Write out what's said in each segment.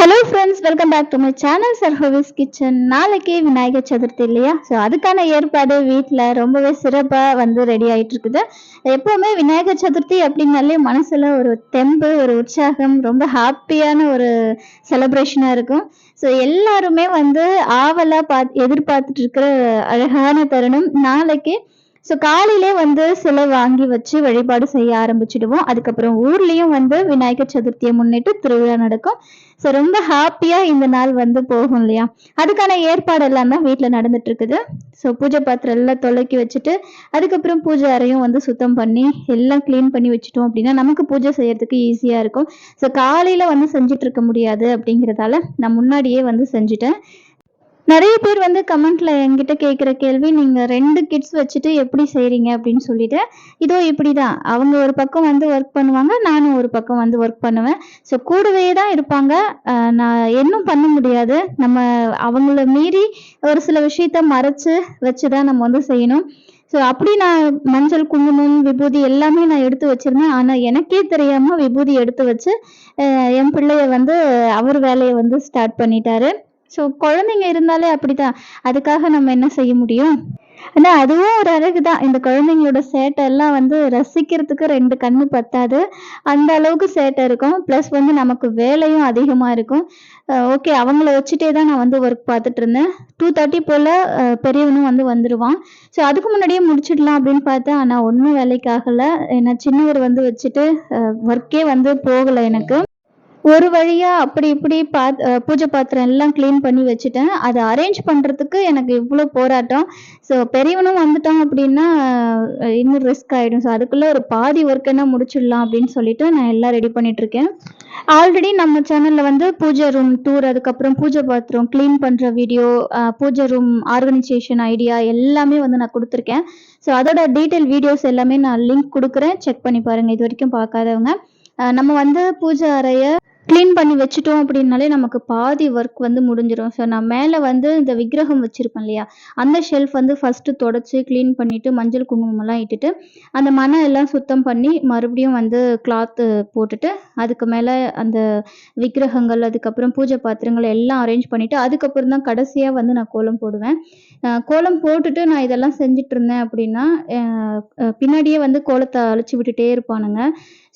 Hello friends welcome back to my channel சர்ஹவிஸ் kitchen நாளைக்கு விநாயகர் சதுர்த்தி இல்லையா? So அதுக்கான ஏற்பாடு வீட்டில் ரொம்பவே சிறப்பாக வந்து ரெடி ஆகிட்டு இருக்குது எப்போவுமே விநாயகர் சதுர்த்தி அப்படின்னாலே மனசில் ஒரு தெம்பு ஒரு உற்சாகம் ரொம்ப ஹாப்பியான ஒரு செலப்ரேஷனாக இருக்கும். ஸோ எல்லாருமே வந்து ஆவலாக பார்த்து எதிர்பார்த்துட்டு இருக்கிற அழகான தருணம் நாளைக்கு ஸோ காலையிலே வந்து சிலை வாங்கி வச்சு வழிபாடு செய்ய ஆரம்பிச்சிடுவோம். அதுக்கப்புறம் ஊர்லேயும் வந்து விநாயகர் சதுர்த்தியை முன்னிட்டு திருவிழா நடக்கும். ஸோ ரொம்ப ஹாப்பியாக இந்த நாள் வந்து போகும் இல்லையா? அதுக்கான ஏற்பாடு எல்லாம் தான் வீட்டில் நடந்துட்டு இருக்குது ஸோ பூஜை பாத்திரம் எல்லாம் தொலைக்கி வச்சுட்டு அதுக்கப்புறம் பூஜை அறையும் வந்து சுத்தம் பண்ணி எல்லாம் க்ளீன் பண்ணி வச்சுட்டோம் அப்படின்னா நமக்கு பூஜை செய்யறதுக்கு ஈஸியாக இருக்கும். ஸோ காலையில் வந்து செஞ்சுட்டு இருக்க முடியாது அப்படிங்கிறதால நான் முன்னாடியே வந்து செஞ்சுட்டேன். நிறைய பேர் வந்து கமெண்ட்ல என்கிட்ட கேட்குற கேள்வி நீங்க ரெண்டு கிட்ஸ் வச்சுட்டு எப்படி செய்றீங்க? அப்படின்னு சொல்லிட்டு இதோ இப்படி தான் அவங்க ஒரு பக்கம் வந்து ஒர்க் பண்ணுவாங்க நானும் ஒரு பக்கம் வந்து ஒர்க் பண்ணுவேன். ஸோ கூடவே தான் இருப்பாங்க. நான் இன்னும் பண்ண முடியாது. நம்ம அவங்கள மீறி ஒரு சில விஷயத்த மறைச்சு வச்சு தான் நம்ம வந்து செய்யணும். ஸோ அப்படி நான் மஞ்சள் குங்குமம் விபூதி எல்லாமே நான் எடுத்து வச்சிருந்தேன். ஆனால் எனக்கே தெரியாமல் விபூதி எடுத்து வச்சு என் பிள்ளைய வந்து அவர் வேலையை வந்து ஸ்டார்ட் பண்ணிட்டாரு. ஸோ குழந்தைங்க இருந்தாலே அப்படிதான் அதுக்காக நம்ம என்ன செய்ய முடியும்? ஆனால் அதுவும் ஒரு அழகு தான் இந்த குழந்தைங்களோட சேட்டை எல்லாம் வந்து ரசிக்கிறதுக்கு ரெண்டு கண்ணு பத்தாது. அந்த அளவுக்கு சேட்டை இருக்கும். ப்ளஸ் வந்து நமக்கு வேலையும் அதிகமாக இருக்கும். ஓகே அவங்கள வச்சுட்டே தான் நான் வந்து ஒர்க் பார்த்துட்டு இருந்தேன். டூ தேர்ட்டி போல் பெரியவனும் வந்து வந்துடுவான் ஸோ அதுக்கு முன்னாடியே முடிச்சிடலாம் அப்படின்னு பார்த்தேன். ஆனால் ஒன்றும் வேலைக்கு ஆகலை. ஏன்னா சின்னவர் வந்து வச்சுட்டு ஒர்க்கே வந்து போகலை எனக்கு. ஒரு வழியா அப்படி இப்படி பாத் பூஜை பாத்திரம் எல்லாம் க்ளீன் பண்ணி வச்சுட்டேன். அதை அரேஞ்ச் பண்றதுக்கு எனக்கு இவ்வளோ போராட்டம். ஸோ பெரியவனும் வந்துட்டான் அப்படின்னா இன்னும் ரிஸ்க் ஆயிடும். ஸோ அதுக்குள்ள ஒரு பாதி ஒர்க் என்ன முடிச்சிடலாம் அப்படின்னு சொல்லிட்டு நான் எல்லாம் ரெடி பண்ணிட்டு இருக்கேன். ஆல்ரெடி நம்ம சேனல்ல வந்து பூஜை ரூம் டூர் அதுக்கப்புறம் பூஜை பாத்திரம் க்ளீன் பண்ற வீடியோ பூஜை ரூம் ஆர்கனைசேஷன் ஐடியா எல்லாமே வந்து நான் கொடுத்துருக்கேன். ஸோ அதோட டீட்டெயில் வீடியோஸ் எல்லாமே நான் லிங்க் கொடுக்குறேன். செக் பண்ணி பாருங்க. இது வரைக்கும் பார்க்காதவங்க. நம்ம வந்து பூஜை அறைய க்ளீன் பண்ணி வச்சுட்டோம் அப்படின்னாலே நமக்கு பாதி ஒர்க் வந்து முடிஞ்சிடும் ஸோ நான் மேலே வந்து இந்த விக்கிரகம் வச்சுருப்பேன் இல்லையா? அந்த ஷெல்ஃப் வந்து ஃபஸ்ட்டு தொடச்சி க்ளீன் பண்ணிவிட்டு மஞ்சள் குங்குமம்லாம் இட்டுட்டு அந்த மணம் எல்லாம் சுத்தம் பண்ணி மறுபடியும் வந்து கிளாத்து போட்டுட்டு அதுக்கு மேலே அந்த விக்கிரகங்கள் அதுக்கப்புறம் பூஜை பாத்திரங்கள் எல்லாம் அரேஞ்ச் பண்ணிவிட்டு அதுக்கப்புறம் தான் கடைசியாக வந்து நான் கோலம் போடுவேன். கோலம் போட்டுட்டு நான் இதெல்லாம் செஞ்சுட்டு இருந்தேன் அப்படின்னா பின்னாடியே வந்து கோலத்தை அழிச்சு விட்டுட்டே இருப்பானுங்க.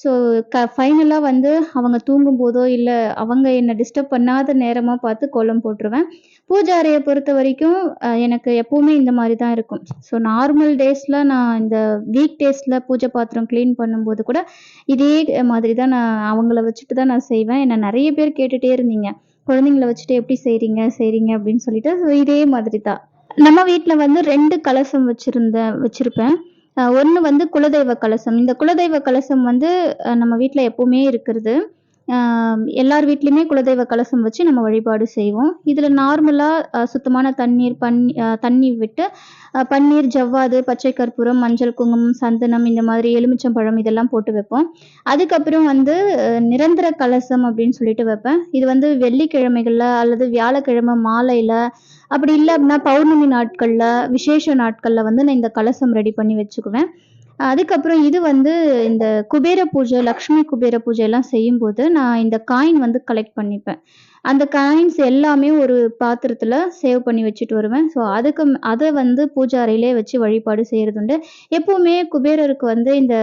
ஸோ க ஃபைனலாக வந்து அவங்க தூங்கும் போதோ இல்லை அவங்க என்னை டிஸ்டர்ப் பண்ணாத நேரமாக பார்த்து கோலம் போட்டுருவேன். பூஜை அறையை பொறுத்த வரைக்கும் எனக்கு எப்போவுமே இந்த மாதிரி தான் இருக்கும் ஸோ நார்மல் டேஸில் நான் இந்த வீக் டேஸில் பூஜை பாத்திரம் க்ளீன் பண்ணும்போது கூட இதே மாதிரி தான் நான் அவங்கள வச்சுட்டு தான் நான் செய்வேன். என்னை நிறைய பேர் கேட்டுகிட்டே இருந்தீங்க. குழந்தைங்கள வச்சுட்டு எப்படி செய்கிறீங்க செய்கிறீங்க அப்படின்னு சொல்லிட்டு ஸோ இதே மாதிரி தான் நம்ம வீட்டில் வந்து ரெண்டு கலசம் வச்சுருந்தேன் வச்சுருப்பேன். ஒன்று வந்து குலதெய்வ கலசம். இந்த குலதெய்வ கலசம் வந்து நம்ம வீட்டில் எப்போவுமே இருக்கிறது. எல்லார் வீட்லேயுமே குலதெய்வ கலசம் வச்சு நம்ம வழிபாடு செய்வோம். இதில் நார்மலாக சுத்தமான தண்ணீர் பன் தண்ணி விட்டு பன்னீர் ஜவ்வாது பச்சை கற்பூரம் மஞ்சள் குங்குமம் சந்தனம் இந்த மாதிரி எலுமிச்சம்பழம் இதெல்லாம் போட்டு வைப்போம். அதுக்கப்புறம் வந்து நிரந்தர கலசம் அப்படின்னு சொல்லிட்டு வைப்பேன். இது வந்து வெள்ளிக்கிழமைகளில் அல்லது வியாழக்கிழமை மாலையில் அப்படி இல்லை அப்படின்னா பௌர்ணமி நாட்களில் விசேஷ நாட்களில் வந்து நான் இந்த கலசம் ரெடி பண்ணி வச்சுக்குவேன். அதுக்கப்புறம் இது வந்து இந்த குபேர பூஜை லக்ஷ்மி குபேர பூஜை எல்லாம் செய்யும்போது நான் இந்த காயின் வந்து கலெக்ட் பண்ணிப்பேன். அந்த காயின்ஸ் எல்லாமே ஒரு பாத்திரத்தில் சேவ் பண்ணி வச்சுட்டு வருவேன். ஸோ அதுக்கு அதை வந்து பூஜை அறையிலே வச்சு வழிபாடு செய்கிறது உண்டு எப்போவுமே குபேரருக்கு வந்து இந்த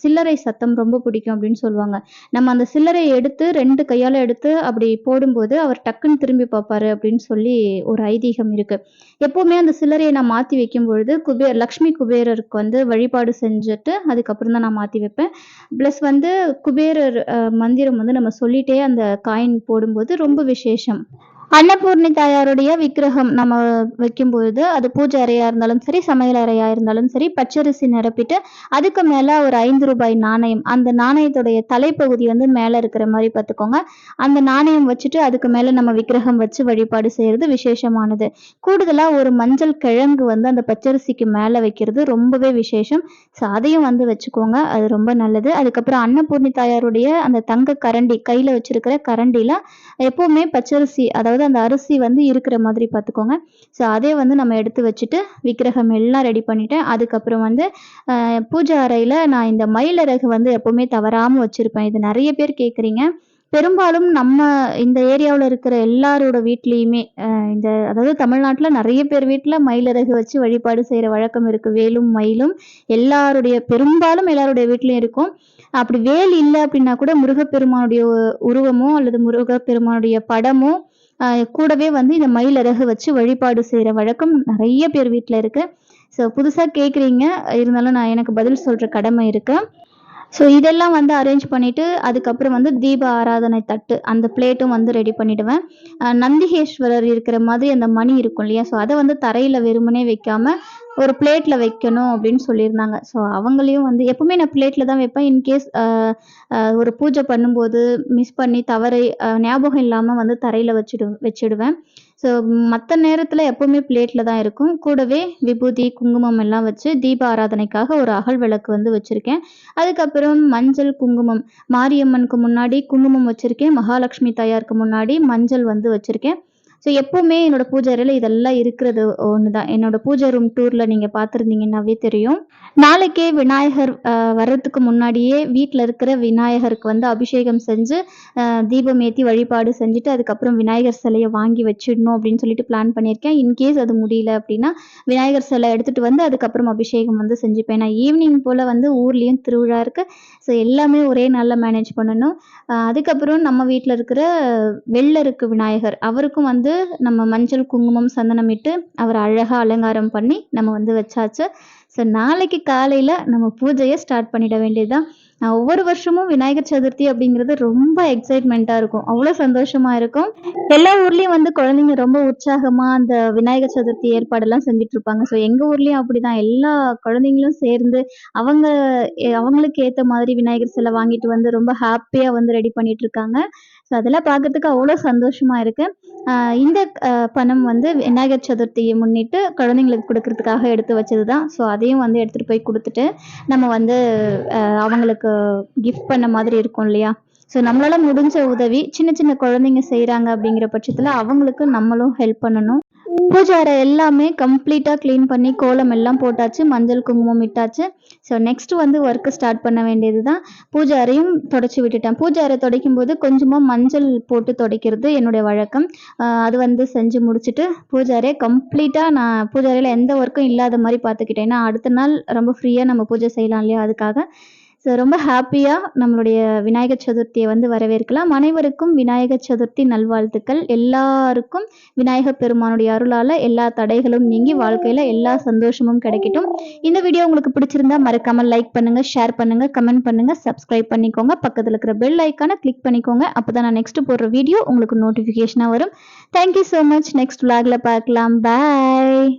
சில்லறை சத்தம் ரொம்ப பிடிக்கும் அப்படின்னு சொல்லுவாங்க. நம்ம அந்த சில்லறையை எடுத்து ரெண்டு கையால் எடுத்து அப்படி போடும்போது அவர் டக்குன்னு திரும்பி பார்ப்பாரு அப்படின்னு சொல்லி ஒரு ஐதீகம் இருக்குது எப்போவுமே அந்த சில்லறையை நான் மாற்றி வைக்கும் பொழுது குபேர் லக்ஷ்மி குபேரருக்கு வந்து வழிபாடு செஞ்சுட்டு அதுக்கப்புறம் தான் நான் மாற்றி வைப்பேன். ப்ளஸ் வந்து குபேரர் மந்திரம் வந்து நம்ம சொல்லிட்டே அந்த காயின் போடும்போது ரொம்ப விசேஷம் அன்னபூர்ணி தாயாருடைய விக்கிரகம் நம்ம வைக்கும்பொழுது அது பூஜை அறையா இருந்தாலும் சரி சமையல் அறையா இருந்தாலும் சரி பச்சரிசி நிரப்பிட்டு அதுக்கு மேல ஒரு ஐந்து ரூபாய் நாணயம். அந்த நாணயத்துடைய தலைப்பகுதி வந்து மேல இருக்கிற மாதிரி பார்த்துக்கோங்க. அந்த நாணயம் வச்சுட்டு அதுக்கு மேல நம்ம விக்கிரகம் வச்சு வழிபாடு செய்யறது விசேஷமானது. கூடுதலா ஒரு மஞ்சள் கிழங்கு வந்து அந்த பச்சரிசிக்கு மேல வைக்கிறது ரொம்பவே விசேஷம். ஸோ அதையும் வந்து வச்சுக்கோங்க அது ரொம்ப நல்லது. அதுக்கப்புறம் அன்னபூர்ணி தாயாருடைய அந்த தங்க கரண்டி கையில வச்சிருக்கிற கரண்டில எப்பவுமே பச்சரிசி அதாவது அந்த அரிசி வந்து இருக்கிற மாதிரி பார்த்துக்கோங்க. ஸோ அதே வந்து நம்ம எடுத்து வச்சுட்டு விக்கிரகம் எல்லாம் ரெடி பண்ணிட்டேன். அதுக்கப்புறம் வந்து பூஜை அறையில் நான் இந்த மயிலரகு வந்து எப்போவுமே தவறாமல் வச்சுருப்பேன். இது நிறைய பேர் கேட்குறீங்க பெரும்பாலும் நம்ம இந்த ஏரியாவில் இருக்கிற எல்லாரோட வீட்லேயுமே இந்த அதாவது தமிழ்நாட்டில் நிறைய பேர் வீட்டில் மயிலரகு வச்சு வழிபாடு செய்கிற வழக்கம் இருக்குது வேலும் மயிலும் எல்லாருடைய பெரும்பாலும் எல்லாருடைய வீட்லேயும் இருக்கும். அப்படி வேல் இல்லை அப்படின்னா கூட முருகப்பெருமானுடைய உருவமோ அல்லது முருகப்பெருமானுடைய படமோ கூடவே வந்து இந்த மயிலிறகு வச்சு வழிபாடு செய்கிற வழக்கம் நிறைய பேர் வீட்டில் இருக்குது ஸோ புதுசாக கேட்குறீங்க இருந்தாலும் நான் எனக்கு பதில் சொல்கிற கடமை இருக்குது ஸோ இதெல்லாம் வந்து அரேஞ்ச் பண்ணிவிட்டு அதுக்கப்புறம் வந்து தீப ஆராதனை தட்டு அந்த பிளேட்டும் வந்து ரெடி பண்ணிவிடுவேன் நந்திகேஸ்வரர் இருக்கிற மாதிரி அந்த மணி இருக்கும் இல்லையா? ஸோ அதை வந்து தரையில் வெறுமனே வைக்காமல் ஒரு பிளேட்ல வைக்கணும் அப்படின்னு சொல்லியிருந்தாங்க. ஸோ அவங்களையும் வந்து எப்பவுமே நான் பிளேட்ல தான் வைப்பேன். இன்கேஸ் ஒரு பூஜை பண்ணும்போது மிஸ் பண்ணி தவறை ஞாபகம் இல்லாமல் வந்து தரையில வச்சுடு வச்சிடுவேன். ஸோ மற்ற நேரத்தில் எப்பவுமே பிளேட்டில் தான் இருக்கும். கூடவே விபூதி குங்குமம் எல்லாம் வச்சு தீப ஆராதனைக்காக ஒரு அகல் விளக்கு வந்து வச்சுருக்கேன். அதுக்கப்புறம் மஞ்சள் குங்குமம். மாரியம்மனுக்கு முன்னாடி குங்குமம் வச்சுருக்கேன். மகாலட்சுமி தாயாருக்கு முன்னாடி மஞ்சள் வந்து வச்சுருக்கேன். ஸோ எப்போவுமே என்னோட பூஜை அறையில் இதெல்லாம் இருக்கிறது ஒன்று தான் என்னோட பூஜை ரூம் டூரில் நீங்கள் பார்த்துருந்தீங்கன்னாவே தெரியும். நாளைக்கே விநாயகர் வர்றதுக்கு முன்னாடியே வீட்டில் இருக்கிற விநாயகருக்கு வந்து அபிஷேகம் செஞ்சு தீபம் ஏற்றி வழிபாடு செஞ்சுட்டு அதுக்கப்புறம் விநாயகர் சிலையை வாங்கி வச்சிடணும் அப்படின்னு சொல்லிட்டு பிளான் பண்ணியிருக்கேன். இன்கேஸ் அது முடியல அப்படின்னா விநாயகர் சிலை எடுத்துகிட்டு வந்து அதுக்கப்புறம் அபிஷேகம் வந்து செஞ்சுப்பேன். நான் ஈவினிங் போல் வந்து ஊர்லேயும் திருவிழா இருக்குது ஸோ எல்லாமே ஒரே நாளில் மேனேஜ் பண்ணணும். அதுக்கப்புறம் நம்ம வீட்டில் இருக்கிற வெள்ளருக்கு விநாயகர் அவருக்கும் வந்து நம்ம மஞ்சள் குங்குமம் சந்தனம் இட்டு அவர் அழகாக அலங்காரம் பண்ணி நம்ம வந்து வச்சாச்சு. ஸோ நாளைக்கு காலையில் நம்ம பூஜையை ஸ்டார்ட் பண்ணிட வேண்டியதுதான். நான் ஒவ்வொரு வருஷமும் விநாயகர் சதுர்த்தி அப்படிங்கிறது ரொம்ப எக்ஸைட்மெண்ட்டாக இருக்கும். அவ்வளோ சந்தோஷமா இருக்கும். எல்லா ஊர்லேயும் வந்து குழந்தைங்க ரொம்ப உற்சாகமாக அந்த விநாயகர் சதுர்த்தி ஏற்பாடெல்லாம் செஞ்சுட்டு இருப்பாங்க ஸோ எங்கள் ஊர்லேயும் அப்படிதான். எல்லா குழந்தைங்களும் சேர்ந்து அவங்க அவங்களுக்கு ஏற்ற மாதிரி விநாயகர் சிலை வாங்கிட்டு வந்து ரொம்ப ஹாப்பியாக வந்து ரெடி பண்ணிட்டு இருக்காங்க ஸோ அதெல்லாம் பார்க்கறதுக்கு அவ்வளோ சந்தோஷமாக இருக்குது இந்த பணம் வந்து விநாயகர் சதுர்த்தியை முன்னிட்டு குழந்தைங்களுக்கு கொடுக்கறதுக்காக எடுத்து வச்சது தான் ஸோ அதையும் வந்து எடுத்துகிட்டு போய் கொடுத்துட்டு நம்ம வந்து அவங்களுக்கு கிஃப்ட் பண்ண மாதிரி இருக்கும் இல்லையா? ஸோ நம்மளால் முடிஞ்ச உதவி சின்ன சின்ன குழந்தைங்க செய்கிறாங்க அப்படிங்கிற பட்சத்தில் அவங்களுக்கு நம்மளும் ஹெல்ப் பண்ணணும். பூஜை அறை எல்லாமே கம்ப்ளீட்டாக க்ளீன் பண்ணி கோலம் எல்லாம் போட்டாச்சு மஞ்சள் குங்குமம் இட்டாச்சு. ஸோ நெக்ஸ்ட் வந்து ஒர்க்கு ஸ்டார்ட் பண்ண வேண்டியது தான் பூஜை அறையும் தொடச்சி விட்டுட்டேன். பூஜை அறை துடைக்கும் போது கொஞ்சமாக மஞ்சள் போட்டு துடைக்கிறது என்னுடைய வழக்கம். அது வந்து செஞ்சு முடிச்சுட்டு பூஜை அறையை கம்ப்ளீட்டாக நான் பூஜை அறையில் எந்த ஒர்க்கும் இல்லாத மாதிரி பார்த்துக்கிட்டேன். ஏன்னா அடுத்த நாள் ரொம்ப ஃப்ரீயாக நம்ம பூஜை செய்யலாம் இல்லையா அதுக்காக. ஸோ ரொம்ப ஹாப்பியாக நம்மளுடைய விநாயகர் சதுர்த்தியை வந்து வரவேற்கலாம். அனைவருக்கும் விநாயகர் சதுர்த்தி நல்வாழ்த்துக்கள். எல்லாருக்கும் விநாயகர் பெருமானுடைய அருளால் எல்லா தடைகளும் நீங்கி வாழ்க்கையில் எல்லா சந்தோஷமும் கிடைக்கட்டும். இந்த வீடியோ உங்களுக்கு பிடிச்சிருந்தா மறக்காம லைக் பண்ணுங்கள் ஷேர் பண்ணுங்கள் கமெண்ட் பண்ணுங்கள் சப்ஸ்கிரைப் பண்ணிக்கோங்க. பக்கத்தில் இருக்கிற பெல் ஐக்கானை கிளிக் பண்ணிக்கோங்க. அப்பதான் நான் நெக்ஸ்ட் போடுற வீடியோ உங்களுக்கு நோட்டிஃபிகேஷனாக வரும். Thank you so much next விளாகில் பார்க்கலாம். பாய்